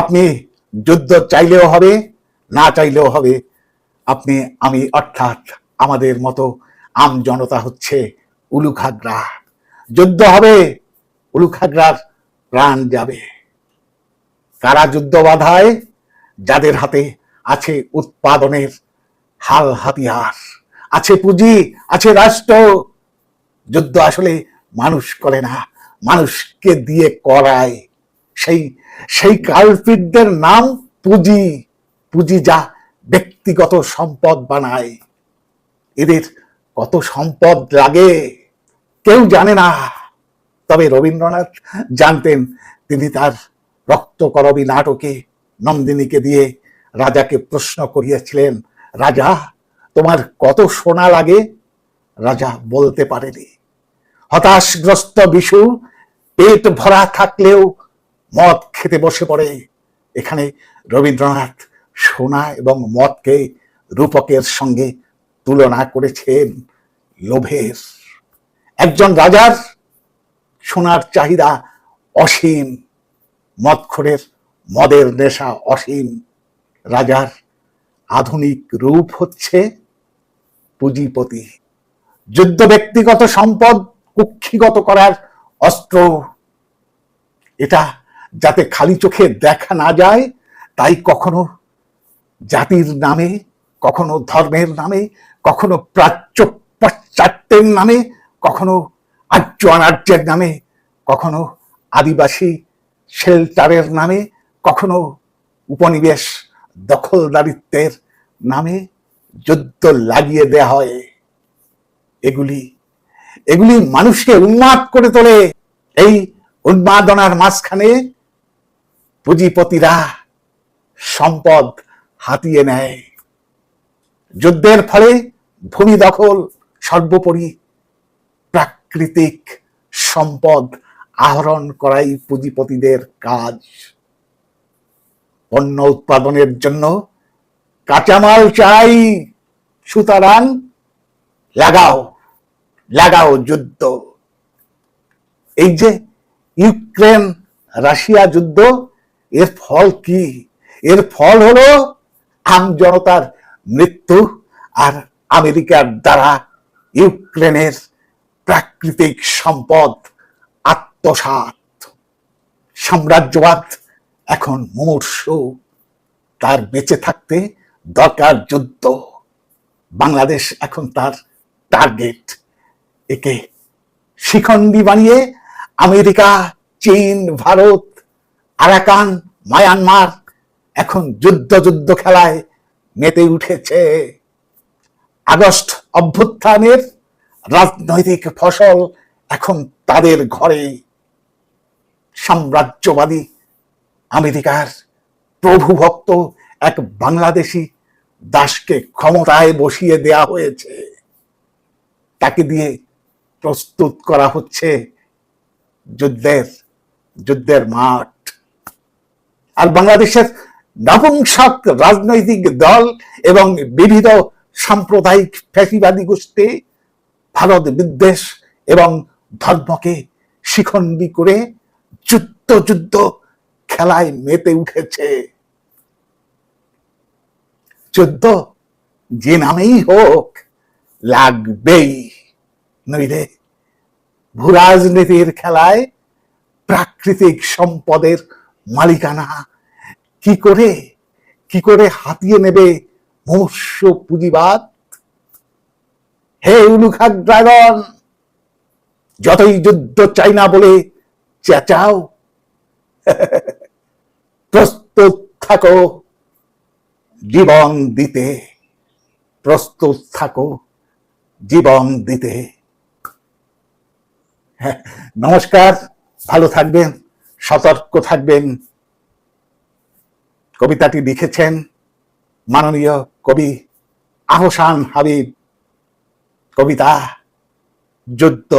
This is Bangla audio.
আপনি যুদ্ধ চাইলেও হবে, না চাইলেও হবে। আপনি, আমি অর্থাৎ আমাদের মতো আম জনতা হচ্ছে উলুখাগড়া। যুদ্ধ হবে, উলুখাগড়ার প্রাণ যাবে। কারা যুদ্ধ বাধায়? যাদের হাতে আছে উৎপাদনের হাল হাতিয়ার। আছে পুঁজি, আছে রাষ্ট্র। যুদ্ধ আসলে মানুষ করে না, মানুষকে দিয়ে করায়। সেই সেই কালপিটদের নাম পুঁজি পুঁজি যা ব্যক্তিগত সম্পদ বানায়। এদের কত সম্পদ লাগে, কেউ জানে না। তবে রবীন্দ্রনাথ জানতেন, তিনি তার রক্তকরবী নাটকে নন্দিনীকে দিয়ে রাজাকে প্রশ্ন করিয়াছিলেন, রাজা, তোমার কত সোনা লাগে? রাজা বলতে পারেনি। হতাশগ্রস্ত বিশু, পেট ভরা থাকলেও মদ খেতে বসে পড়ে। এখানে রবীন্দ্রনাথ সোনা এবং মদকে রূপকের সঙ্গে তুলনা করেছেন লোভের। একজন রাজার সোনার চাহিদা অসীম, মদখোরের মদের নেশা অসীম। রাজার আধুনিক রূপ হচ্ছে পুঁজিপতি। যুদ্ধ ব্যক্তিগত সম্পদ কুক্ষিগত করার অস্ত্র। এটা যাতে খালি চোখে দেখা না যায়, তাই কখনো জাতির নামে, কখনো ধর্মের নামে, কখনো প্রাচ্য পাশ্চাত্যের নামে, কখনো আর্য অনার্যের নামে, কখনো আদিবাসী শেল্টারের নামে, কখনো উপনিবেশ দখলদারিত্বের নামে যুদ্ধ লাগিয়ে দেয়া হয়। এগুলি এগুলি মানুষকে উন্মাদ করে তোলে। এই উন্মাদনার মাঝখানে পুঁজিপতিরা সম্পদ হাতিয়ে নেয়। যুদ্ধের ফলে ভূমি দখল সর্বোপরি প্রাকৃতিক সম্পদ আহরণ করাই পুঁজিপতিদের কাজ। পণ্য উৎপাদনের জন্য কাঁচামাল চাই, সুতরাং লাগাও লাগাও যুদ্ধ। এই যে ইউক্রেন রাশিয়া যুদ্ধ এর ফল কি? এর ফল হলো আম জনতার মৃত্যু আর আমেরিকার দ্বারা ইউক্রেনের প্রাকৃতিক সম্পদ আত্মসাৎ। সাম্রাজ্যবাদ এখন মুমূর্ষ। তার বেঁচে থাকতে দরকার যুদ্ধ। বাংলাদেশ এখন তার টার্গেট। একে শিখণ্ডি বানিয়ে আমেরিকা, চীন, ভারত, আরাকান মায়ানমার এখন যুদ্ধ যুদ্ধ খেলায় মেতে উঠেছে। আগস্ট অভ্যুত্থানের রাজনৈতিক ফসল এখন তাদের ঘরে। সাম্রাজ্যবাদী আমেরিকার প্রভুভক্ত এক বাংলাদেশি দাসকে ক্ষমতায় বসিয়ে দেয়া হয়েছে। তাকে দিয়ে প্রস্তুত করা হচ্ছে যুদ্ধের যুদ্ধের মাঠ। আর বাংলাদেশের নপুংসক রাজনৈতিক দল এবং বিবিধ সাম্প্রদায়িক ফ্যাসিবাদী গোষ্ঠী ভারত বিদ্বেষ এবং ধর্মকে শিখণ্ডী করে যুদ্ধ যুদ্ধ খেলায় মেতে উঠেছে। যুদ্ধ যে নামেই হোক লাগবেই, নইলে ভূরাজনীতির খেলায় প্রাকৃতিক সম্পদের মালিকানা। কি করে? কি করে হাতিয়ে নেবে মনুষ্য পুঁজিবাদ? হে উলুখাক ড্রাগন যতই যুদ্ধ চাই না বলে চেঁচাও। প্রস্তুত থাকো জীবন দিতে। প্রস্তুত থাকো জীবন দিতে। হ্যাঁ, নমস্কার ভালো থাকবেন। সতর্ক থাকবেন। কবিতাটি লিখেছেন মাননীয় কবি আহসান হাবিব। কবিতা যুদ্ধ।